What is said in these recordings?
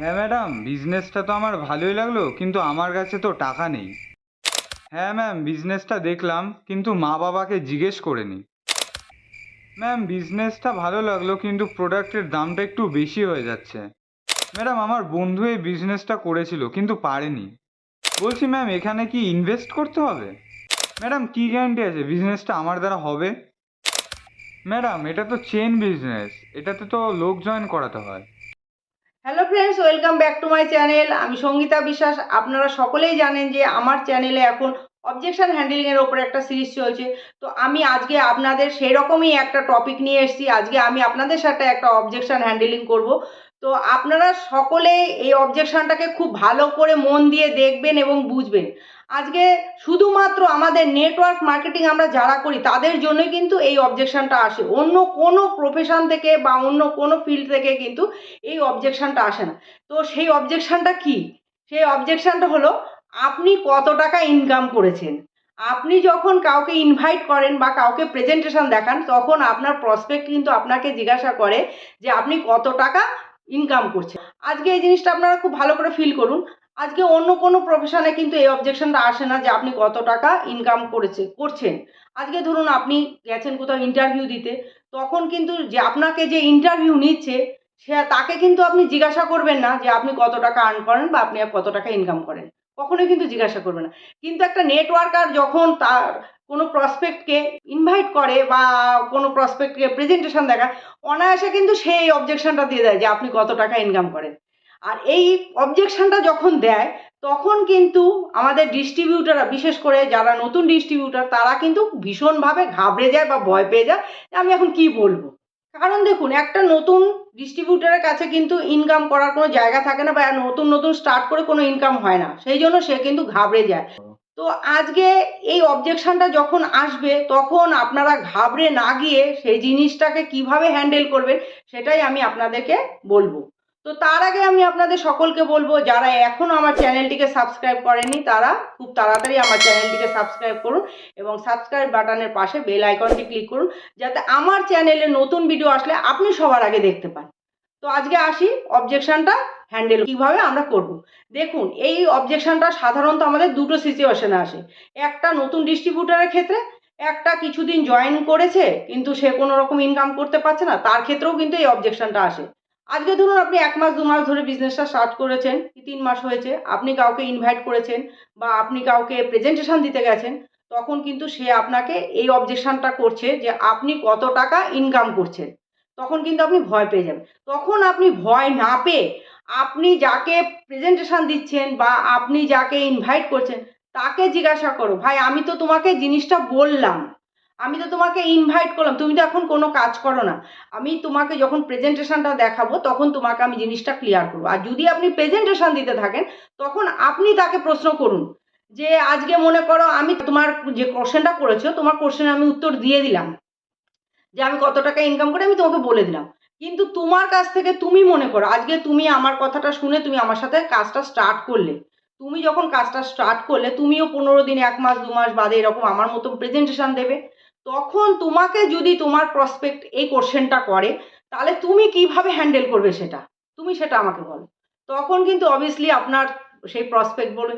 হ্যাঁ ম্যাডাম বিজনেসটা তো আমার ভালোই লাগল, কিন্তু আমার কাছে তো টাকা নেই। হ্যাঁ ম্যাম বিজনেসটা দেখলাম, কিন্তু মা বাবাকে জিজ্ঞেস করে নি ম্যাম বিজনেসটা ভালো লাগল, কিন্তু প্রোডাক্টের দামটা একটু বেশি হয়ে যাচ্ছে। ম্যাডাম, আমার বন্ধু এই বিজনেসটা করেছিল, কিন্তু পারেনি। বলছি, ম্যাম, এখানে কি ইনভেস্ট করতে হবে? ম্যাডাম, কী গ্যারান্টি আছে? বিজনেসটা আমার দ্বারা হবে? ম্যাডাম, এটা তো চেন বিজনেস এটাতে তো লোক জয়েন করাতে হয়। Hello friends welcome back to my channel আমি সঙ্গীতা বিশ্বাস। আপনারা সকলেই জানেন যে আমার চ্যানেলে এখন অবজেকশন হ্যান্ডেলিংয়ের ওপরে একটা সিরিজ চলছে। তো আমি আজকে আপনাদের সেই রকমই একটা টপিক নিয়ে এসেছি। আজকে আমি আপনাদের সাথে একটা অবজেকশন হ্যান্ডেলিং করব। তো আপনারা সকলে এই অবজেকশনটাকে খুব ভালো করে মন দিয়ে দেখবেন এবং বুঝবেন। আজকে শুধুমাত্র আমাদের নেটওয়ার্ক মার্কেটিং আমরা যারা করি, তাদের জন্যই কিন্তু এই অবজেকশনটা আসে। অন্য কোনো প্রফেশন থেকে বা অন্য কোনো ফিল্ড থেকে কিন্তু এই অবজেকশনটা আসে না। তো সেই অবজেকশনটা কি? সেই অবজেকশনটা হলো, আপনি কত টাকা ইনকাম করেছেন? আপনি যখন কাউকে ইনভাইট করেন বা কাউকে প্রেজেন্টেশন দেখান, তখন আপনার প্রসপেক্ট কিন্তু আপনাকে জিজ্ঞাসা করে যে, আপনি কত টাকা ইনকাম করছে। আজকে এই জিনিসটা আপনারা খুব ভালো করে ফিল করুন। আজকে অন্য কোনো প্রফেশনে কিন্তু এই অবজেকশনটা আসে না যে আপনি কত টাকা ইনকাম করেছে, করছেন। আজকে ধরুন আপনি গেছেন কোথাও ইন্টারভিউ দিতে, তখন কিন্তু যে আপনাকে যে ইন্টারভিউ নিচ্ছে, সে তাকে কিন্তু আপনি জিজ্ঞাসা করবেন না যে আপনি কত টাকা আর্ন করেন বা আপনি কত টাকা ইনকাম করেন। কখনোই কিন্তু জিজ্ঞাসা করবে না। কিন্তু একটা নেটওয়ার্কার যখন তার কোনো প্রসপেক্টকে ইনভাইট করে বা কোনো প্রসপেক্টকে প্রেজেন্টেশন দেখায়, অনায়াসে কিন্তু সেই অবজেকশনটা দিয়ে দেয় যে আপনি কত টাকা ইনকাম করেন। আর এই অবজেকশনটা যখন দেয়, তখন কিন্তু আমাদের ডিস্ট্রিবিউটাররা বিশেষ করে যারা নতুন ডিস্ট্রিবিউটার তারা কিন্তু ভীষণভাবে ঘাবড়ে যায় বা ভয় পেয়ে যায় আমি এখন কি বলব। কারণ দেখুন, একটা নতুন ডিস্ট্রিবিউটারের কাছে কিন্তু ইনকাম করার কোনো জায়গা থাকে না বা নতুন নতুন স্টার্ট করে কোনো ইনকাম হয় না। সেই জন্য সে কিন্তু ঘাবড়ে যায়। তো আজকে এই অবজেকশনটা যখন আসবে, তখন আপনারা ঘাবড়ে না গিয়ে সেই জিনিসটাকে কীভাবে হ্যান্ডেল করবেন, সেটাই আমি আপনাদেরকে বলব। তো তার আগে আমি আপনাদের সকলকে বলব, যারা এখনও আমার চ্যানেলটিকে সাবস্ক্রাইব করেনি, তারা খুব তাড়াতাড়ি আমার চ্যানেলটিকে সাবস্ক্রাইব করুন এবং সাবস্ক্রাইব বাটনের পাশে বেল আইকনটি ক্লিক করুন, যাতে আমার চ্যানেলে নতুন ভিডিও আসলে আপনি সবার আগে দেখতে পান। তো আজকে আসি অবজেকশনটা হ্যান্ডেল কীভাবে আমরা করব। দেখুন, এই অবজেকশনটা সাধারণত আমাদের দুটো সিচুয়েশনে আসে। একটা নতুন ডিস্ট্রিবিউটারের ক্ষেত্রে, একটা কিছুদিন জয়েন করেছে, কিন্তু সে কোনো রকম ইনকাম করতে পারছে না, তার ক্ষেত্রেও কিন্তু এই অবজেকশনটা আসে। আজকে ধরুন আপনি এক মাস দু মাস ধরে বিজনেসটা স্টার্ট করেছেন, কি তিন মাস হয়েছে, আপনি কাউকে ইনভাইট করেছেন বা আপনি কাউকে প্রেজেন্টেশন দিতে গেছেন, তখন কিন্তু সে আপনাকে এই অবজেকশনটা করছে যে আপনি কত টাকা ইনকাম করছেন। তখন কিন্তু আপনি ভয় পেয়ে যাবেন। তখন আপনি ভয় না পেয়ে আপনি যাকে প্রেজেন্টেশন দিচ্ছেন বা আপনি যাকে ইনভাইট করছেন, তাকে জিজ্ঞাসা করো, ভাই, আমি তো তোমাকে জিনিসটা বললাম। আমি তো তোমাকে ইনভাইট করলাম, তুমি তো এখন কোনো কাজ করো না। আমি তোমাকে যখন প্রেজেন্টেশনটা দেখাবো, তখন তোমাকে আমি জিনিসটা ক্লিয়ার করব। আর যদি আপনি প্রেজেন্টেশন দিতে থাকেন, তখন আপনি তাকে প্রশ্ন করুন যে, আজকে মনে করো আমি তোমার যে কোশ্চেনটা করেছ, তোমার কোশ্চেনে আমি উত্তর দিয়ে দিলাম। যে আমি কত টাকা ইনকাম করে, আমি তোমাকে বলে দিলাম। কিন্তু তোমার কাছ থেকে তুমি মনে করো, আজকে তুমি আমার কথাটা শুনে তুমি আমার সাথে কাজটা স্টার্ট করলে। তুমি যখন কাজটা স্টার্ট করলে, তুমিও পনেরো দিন, এক মাস, দু মাস বাদে এরকম আমার মতো প্রেজেন্টেশন দেবে। তখন তোমাকে যদি তোমার প্রসপেক্ট এই কোশ্চেনটা করে, তাহলে তুমি কীভাবে হ্যান্ডেল করবে সেটা? তুমি সেটা আমাকে বলো। তখন কিন্তু অবভিয়াসলি আপনার সেই প্রসপেক্ট বলবে,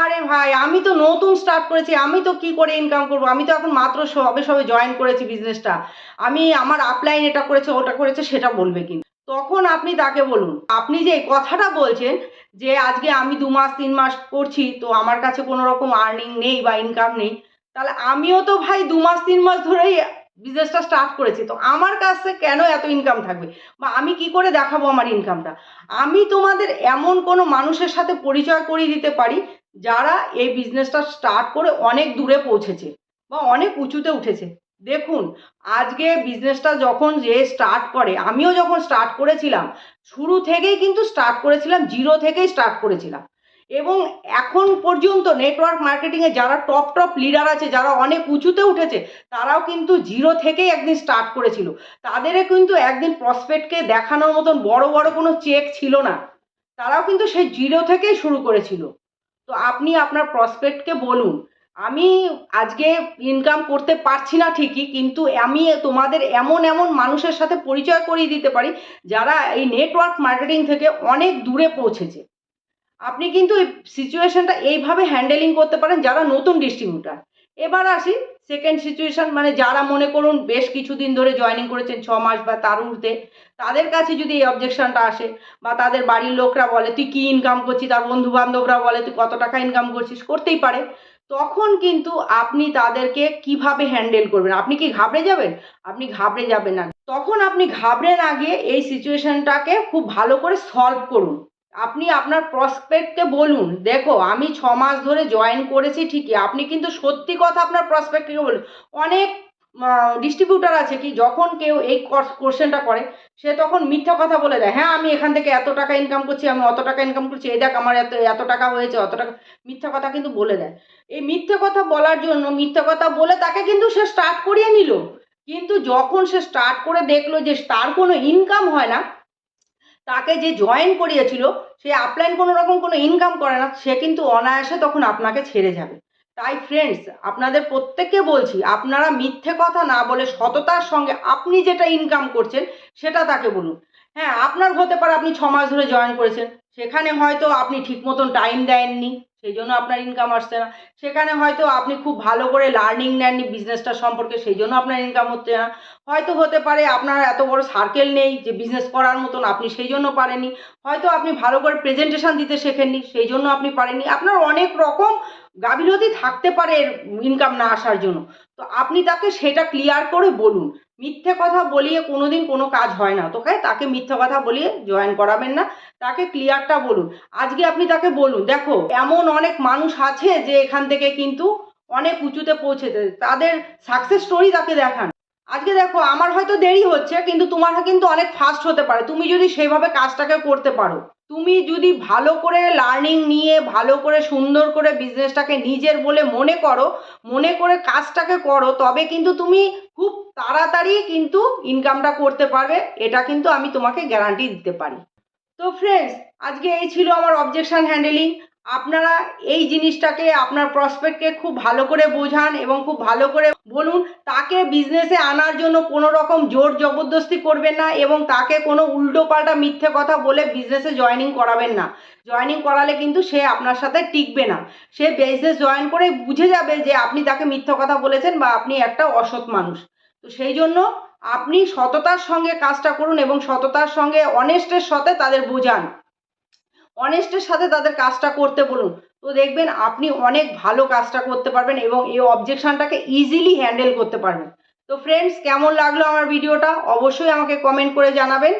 আরে ভাই, আমি তো নতুন স্টার্ট করেছি, আমি তো কি করে ইনকাম করব? আমি তো এখন মাত্র সবে সবে জয়েন করেছি বিজনেসটা আমি আমার আপলাইন এটা করেছে, ওটা করেছে, সেটা বলবে কিন্তু। তখন আপনি তাকে বলুন, আপনি যে কথাটা বলছেন যে আজকে আমি দু মাস, তিন মাস করছি, তো আমার কাছে কোনো রকম আর্নিং নেই বা ইনকাম নেই তাহলে আমিও তো ভাই দু মাস, তিন মাস ধরেই বিজনেসটা স্টার্ট করেছি। তো আমার কাছে কেন এত ইনকাম থাকবে? বা আমি কি করে দেখাবো আমার ইনকামটা আমি তোমাদের এমন কোনো মানুষের সাথে পরিচয় করিয়ে দিতে পারি, যারা এই বিজনেসটা স্টার্ট করে অনেক দূরে পৌঁছেছে বা অনেক উঁচুতে উঠেছে। দেখুন, আজকে বিজনেসটা যখন যে স্টার্ট করে, আমিও যখন স্টার্ট করেছিলাম, শুরু থেকেই কিন্তু স্টার্ট করেছিলাম জিরো থেকেই স্টার্ট করেছিলাম। এবং এখন পর্যন্ত নেটওয়ার্ক মার্কেটিংয়ে যারা টপ টপ লিডার আছে, যারা অনেক উঁচুতে উঠেছে, তারাও কিন্তু জিরো থেকেই একদিন স্টার্ট করেছিল। তাদেরও কিন্তু একদিন প্রসপেক্টকে দেখানোর মতন বড় বড় কোনো চেক ছিল না। তারাও কিন্তু সেই জিরো থেকেই শুরু করেছিল। তো আপনি আপনার প্রসপেক্টকে বলুন, আমি আজকে ইনকাম করতে পারছি না ঠিকই, কিন্তু আমি তোমাদের এমন এমন মানুষের সাথে পরিচয় করিয়ে দিতে পারি, যারা এই নেটওয়ার্ক মার্কেটিং থেকে অনেক দূরে পৌঁছেছে। আপনি কিন্তু এই সিচুয়েশনটা এইভাবে হ্যান্ডেলিং করতে পারেন যারা নতুন ডিস্ট্রিবিউটার এবার আসি সেকেন্ড সিচুয়েশন মানে যারা মনে করুন বেশ কিছুদিন ধরে জয়েনিং করেছেন, ছ মাস বা তার ঊর্ধ্বে, তাদের কাছে যদি এই অবজেকশনটা আসে বা তাদের বাড়ির লোকরা বলে, তুই কী ইনকাম করছিস? তার বন্ধু বান্ধবরা বলে, তুই কত টাকা ইনকাম করছিস? করতেই পারে। তখন কিন্তু আপনি তাদেরকে কীভাবে হ্যান্ডেল করবেন? আপনি কি ঘাবড়ে যাবেন? আপনি ঘাবড়ে যাবেন না। তখন আপনি ঘাবড়ে না গিয়ে এই সিচুয়েশনটাকে খুব ভালো করে সলভ করুন। আপনি আপনার প্রসপেক্টকে বলুন। দেখো, আমি ছ মাস ধরে জয়েন করেছি ঠিকই, আপনি কিন্তু সত্যি কথা আপনার প্রসপেক্টকে বলুন। অনেক ডিস্ট্রিবিউটার আছে কি, যখন কেউ এই কোশ্চেনটা করে, সে তখন মিথ্যা কথা বলে দেয় হ্যাঁ আমি এখান থেকে এত টাকা ইনকাম করছি, আমি অত টাকা ইনকাম করছি, এই দেখ আমার এত এত টাকা হয়েছে, অত টাকা মিথ্যা কথা কিন্তু বলে দেয়। এই মিথ্যে কথা বলার জন্য, মিথ্যে কথা বলে তাকে কিন্তু সে স্টার্ট করিয়ে নিল। কিন্তু যখন সে স্টার্ট করে দেখল যে তার কোনো ইনকাম হয় না তাকে যে জয়েন করিয়েছিল, সে আপলাইন কোনো রকম কোনো ইনকাম করে না, সে কিন্তু অনায়াসে তখন আপনাকে ছেড়ে যাবে। তাই ফ্রেন্ডস আপনাদের প্রত্যেককে বলছি, আপনারা মিথ্যে কথা না বলে সততার সঙ্গে আপনি যেটা ইনকাম করছেন, সেটা তাকে বলুন। হ্যাঁ আপনার হতে পারে আপনি ছ মাস ধরে জয়েন করেছেন সেখানে হয়তো আপনি ঠিক মতন টাইম দেননি, সেই জন্য আপনার ইনকাম আসছে না। সেখানে হয়তো আপনি খুব ভালো করে লার্নিং নেননি বিজনেসটা সম্পর্কে, সেই জন্য আপনার ইনকাম হচ্ছে না। হয়তো হতে পারে আপনার এত বড় সার্কেল নেই যে বিজনেস করার মতন আপনি সেই জন্য পারেননি। হয়তো আপনি ভালো করে প্রেজেন্টেশন দিতে শেখেননি, সেই জন্য আপনি পারেননি। আপনার অনেক রকম গাফিলতি থাকতে পারে ইনকাম না আসার জন্য। তো আপনি তাকে সেটা ক্লিয়ার করে বলুন। মিথ্যে কথা বলিয়ে কোনোদিন কোনো কাজ হয় না। তোকে তাকে মিথ্যে কথা বলিয়ে জয়েন করাবেন না। তাকে ক্লিয়ারটা বলুন। আজকে আপনি তাকে বলুন, দেখো, এমন অনেক মানুষ আছে যে এখান থেকে কিন্তু অনেক উঁচুতে পৌঁছেছে। তাদের সাকসেস স্টোরি তাকে দেখান। আজকে দেখো, আমার হয়তো দেরি হচ্ছে, কিন্তু তোমার কিন্তু অনেক ফাস্ট হতে পারে। তুমি যদি সেইভাবে কাজটাকে করতে পারো, তুমি যদি ভালো করে লার্নিং নিয়ে, ভালো করে সুন্দর করে বিজনেসটাকে নিজের বলে মনে করো, মনে করে কাজটাকে করো, তবে কিন্তু তুমি খুব তাড়াতাড়ি কিন্তু ইনকামটা করতে পারবে, এটা কিন্তু আমি তোমাকে গ্যারান্টি দিতে পারি। তো ফ্রেন্ডস আজকে এই ছিল আমার অবজেকশন হ্যান্ডেলিং আপনারা এই জিনিসটাকে, আপনার প্রসপেক্টকে খুব ভালো করে বোঝান এবং খুব ভালো করে বলুন, তাকে বিজনেসে আনার জন্য কোনো রকম জোর জবরদস্তি করবেন না এবং তাকে কোনো উল্টো পাল্টা মিথ্যে কথা বলে বিজনেসে জয়েনিং করাবেন না। জয়েনিং করালে কিন্তু সে আপনার সাথে টিকবে না। সে বিজনেস জয়েন করে বুঝে যাবে যে আপনি তাকে মিথ্যে কথা বলেছেন বা আপনি একটা অসৎ মানুষ। তো সেই জন্য আপনি সততার সঙ্গে কাজটা করুন এবং সততার সঙ্গে অনেস্টের সাথে তাদের বোঝান। অনেস্টের সাথে তাদের কাজটা করতে বলুন। তো দেখবেন আপনি অনেক ভালো কাজটা করতে পারবেন এবং এই অবজেকশানটাকে ইজিলি হ্যান্ডেল করতে পারবেন। তো ফ্রেন্ডস কেমন লাগল আমার ভিডিওটা অবশ্যই আমাকে কমেন্ট করে জানাবেন।